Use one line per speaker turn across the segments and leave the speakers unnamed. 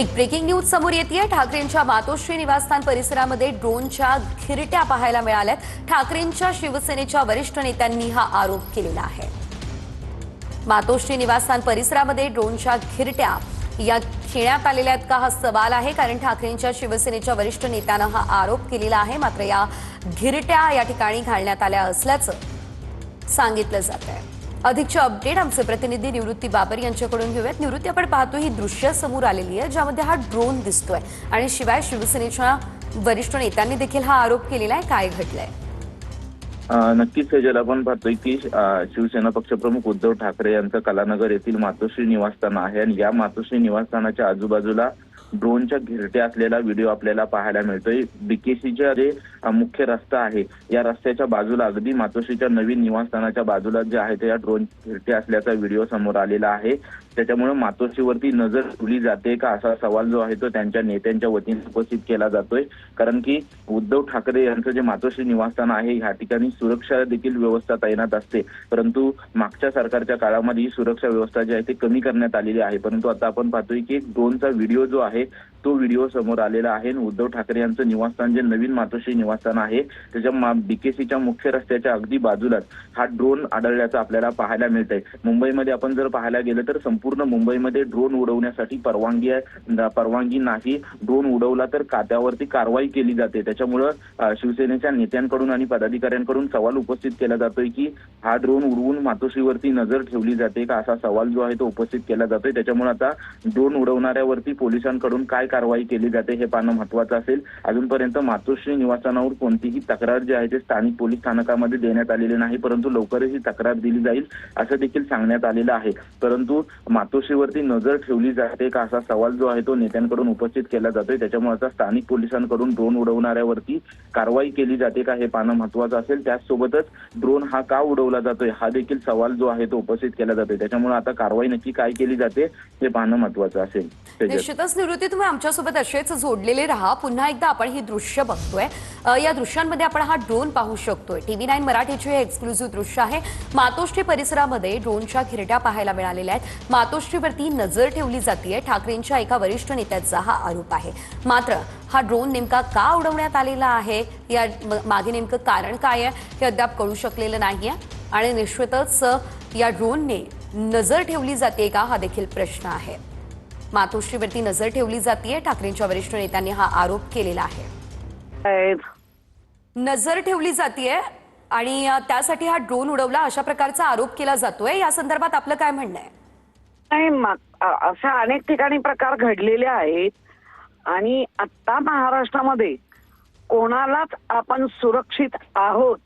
एक breaking news समोर येते ठाकरेंच्या मातोश्री निवासस्थान परिसरामध्ये ड्रोनच्या खिरट्या पाहायला मिळाल्यात. ठाकरेंच्या शिवसेनेच्या वरिष्ठ नेत्यांनी हा आरोप केलेला आहे. मातोश्री निवासस्थान परिसरामध्ये ड्रोनच्या खिरट्या या खेळण्यात आलेल्या आहेत का हा सवाल आहे. कारण ठाकरेंच्या शिवसेनेच्या वरिष्ठ नेत्यानं हा आरोप केलेला आहे. मात्र या घिरट्या या ठिकाणी घालण्यात आल्या असल्याचं सांगितलं जात आहे अधिकचे अपडेट आमचे प्रतिनिधी निवृत्ती बाबर यांच्याकडून घेऊयात. निवृत्ती आपण पाहतो ही दृश्य समोर आलेली आहे ज्यामध्ये हा ड्रोन दिसतोय. आणि शिवाय शिवसेनेच्या वरिष्ठ नेत्यांनी देखील हा आरोप केलेला आहे. काय घडलंय?
नक्कीच सेजल आपण पाहतोय की शिवसेना पक्षप्रमुख उद्धव ठाकरे यांचं कलानगर येथील मातोश्री निवासस्थान आहे. आणि या मातोश्री निवासस्थानाच्या आजूबाजूला ड्रोनच्या घिरट्या असलेला व्हिडिओ आपल्याला पाहायला मिळतोय. बीकेसीच्या जे मुख्य रस्ता आहे. या रस्त्याच्या बाजूला अगदी मातोश्रीच्या नवीन निवासस्थानाच्या बाजूला जे आहे ते या ड्रोन फिरते असल्याचा व्हिडिओ समोर आलेला आहे. त्याच्यामुळे मातोश्रीवरती नजर ठेवली जाते का असा सवाल जो आहे तो त्यांच्या नेत्यांच्या वतीने उपस्थित केला जातोय. कारण की उद्धव ठाकरे यांचं जे मातोश्री निवासस्थान आहे ह्या ठिकाणी सुरक्षा देखील व्यवस्था तैनात असते. परंतु मागच्या सरकारच्या काळामध्ये ही सुरक्षा व्यवस्था जी आहे ती कमी करण्यात आलेली आहे. परंतु आता आपण पाहतोय की ड्रोनचा व्हिडिओ जो आहे तो व्हिडिओ समोर आलेला आहे उद्धव ठाकरे यांचं निवासस्थान जे नवीन मातोश्री निवासस्थान आहे त्याच्या बीकेसीच्या मुख्य रस्त्याच्या अगदी बाजूलाच हा ड्रोन आढळल्याचं आपल्याला पाहायला मिळतंय. मुंबईमध्ये आपण जर पाहायला गेलं तर संपूर्ण मुंबईमध्ये ड्रोन उडवण्यासाठी परवानगी आहे परवानगी नाही. ड्रोन उडवला तर त्यावरती कारवाई केली जाते. त्याच्यामुळं शिवसेनेच्या नेत्यांकडून आणि पदाधिकाऱ्यांकडून सवाल उपस्थित केला जातोय की हा ड्रोन उडवून मातोश्रीवरती नजर ठेवली जाते का? असा सवाल जो आहे तो उपस्थित केला जातोय. त्याच्यामुळे आता ड्रोन उडवणाऱ्यावरती पोलिसांकडून काय कारवाई केली जाते हे पाहणं महत्वाचं असेल. अजूनपर्यंत मातोश्री निवासनावर कोणतीही तक्रार जी आहे ते स्थानिक पोलीस स्थानकामध्ये देण्यात आलेली नाही परंतु लवकरच ही तक्रार दिली जाईल असं देखील सांगण्यात आलेलं आहे. परंतु मातोश्रीवरती नजर ठेवली जाते का असा सवाल जो आहे तो नेत्यांकडून उपस्थित केला जातोय. त्याच्यामुळे आता स्थानिक पोलिसांकडून ड्रोन उडवणाऱ्यावरती कारवाई केली जाते का हे पाहणं महत्वाचं असेल. त्याचसोबतच ड्रोन हा का उडवला जातोय हा देखील सवाल जो आहे तो उपस्थित केला जातोय. त्याच्यामुळे आता कारवाई नक्की काय केली जाते हे पाहणं महत्वाचं असेल.
निश्चितच निवृत्ती तुम्ही आमच्यासोबत असेच जोडलेले राहा. पुन्हा एकदा आपण ही दृश्य बघतोय. या दृश्यांमध्ये आपण हा ड्रोन पाहू शकतोय. टीव्ही नाईन मराठीचे हे एक्सक्लुझिव्ह दृश्य आहे. मातोश्री परिसरामध्ये ड्रोनच्या खिरट्या पाहायला मिळालेल्या आहेत. मातोश्रीवरती नजर ठेवली जाते ठाकरेंच्या एका वरिष्ठ नेत्याचा हा आरोप आहे. मात्र हा ड्रोन नेमका का उडवण्यात आलेला आहे? या मागे नेमकं कारण काय आहे? हे अद्याप कळू शकलेलं नाहीये. आणि निश्चितच या ड्रोनने नजर ठेवली जाते का? हा देखील प्रश्न आहे. मातोश्रीवरती नजर ठेवली जाते ठाकरेंच्या वरिष्ठ नेत्यांनी हा आरोप केलेला आहे. नजर ठेवली जाते आणि त्यासाठी हा ड्रोन उडवला अशा प्रकारचा आरोप केला जातोय. या संदर्भात आपलं काय म्हणणं आहे?
नाही अशा अनेक ठिकाणी प्रकार घडलेले आहेत. आणि आता महाराष्ट्रामध्ये कोणालाच आपण सुरक्षित आहोत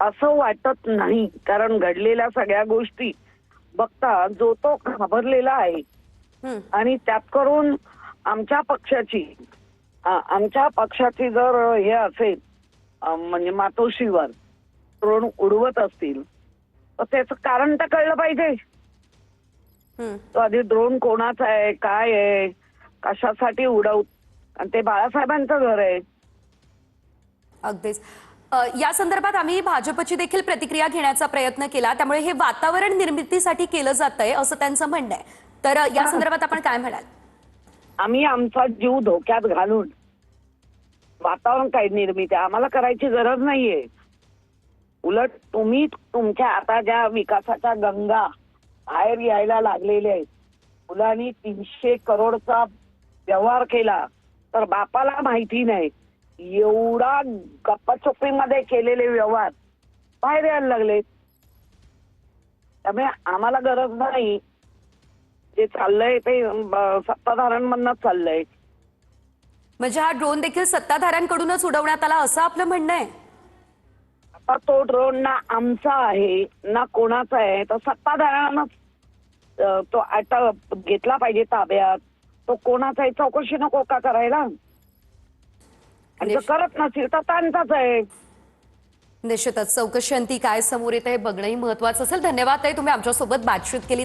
असं वाटत नाही. कारण घडलेल्या सगळ्या गोष्टी बघता जो तो घाबरलेला आहे आणि त्यात करून आमच्या पक्षाची आमच्या पक्षाची जर हे असेल म्हणजे मातोश्रीवर ड्रोन उडवत असतील तर त्याचं कारण तर कळलं पाहिजे. तो आधी ड्रोन कोणाचा आहे काय आहे कशासाठी उडव आणि ते बाळासाहेबांचं घर आहे.
अगदीच. या संदर्भात आम्ही भाजपची देखील प्रतिक्रिया घेण्याचा प्रयत्न केला त्यामुळे हे वातावरण निर्मितीसाठी केलं जात आहे असं त्यांचं म्हणणं आहे. तर या संदर्भात आपण काय म्हणाल?
आम्ही आमचा जीव धोक्यात घालून वातावरण काही निर्मिती आम्हाला करायची गरज नाहीये. उलट तुम्ही तुमच्या आता ज्या विकासाच्या गंगा बाहेर यायला लागलेल्या आहेत मुलांनी तीनशे करोडचा व्यवहार केला तर बापाला माहिती नाही. एवढा गप्पाचोप्पीमध्ये केलेले व्यवहार बाहेर यायला लागले त्यामुळे आम्हाला गरज नाही जे चाललंय ते ब- सत्ताधाऱ्यांमधनच चाललंय.
म्हणजे हा ड्रोन देखील सत्ताधाऱ्यांकडूनच उडवण्यात आला असं आपलं म्हणणं आहे?
आता तो ड्रोन ना आमचा आहे ना कोणाचा आहे तर सत्ताधाऱ्यांनाच अं, तो आता घेतला पाहिजे ताब्यात. तो कोणाचा आहे चौकशी नको का करायला? आणि जर करत नसेल तर त्यांचाच आहे.
निश्चितच चौकशी अंती काय समोर येत आहे बघणंही महत्वाचं असेल. धन्यवाद आहे तुम्ही आमच्यासोबत बातचीत केली.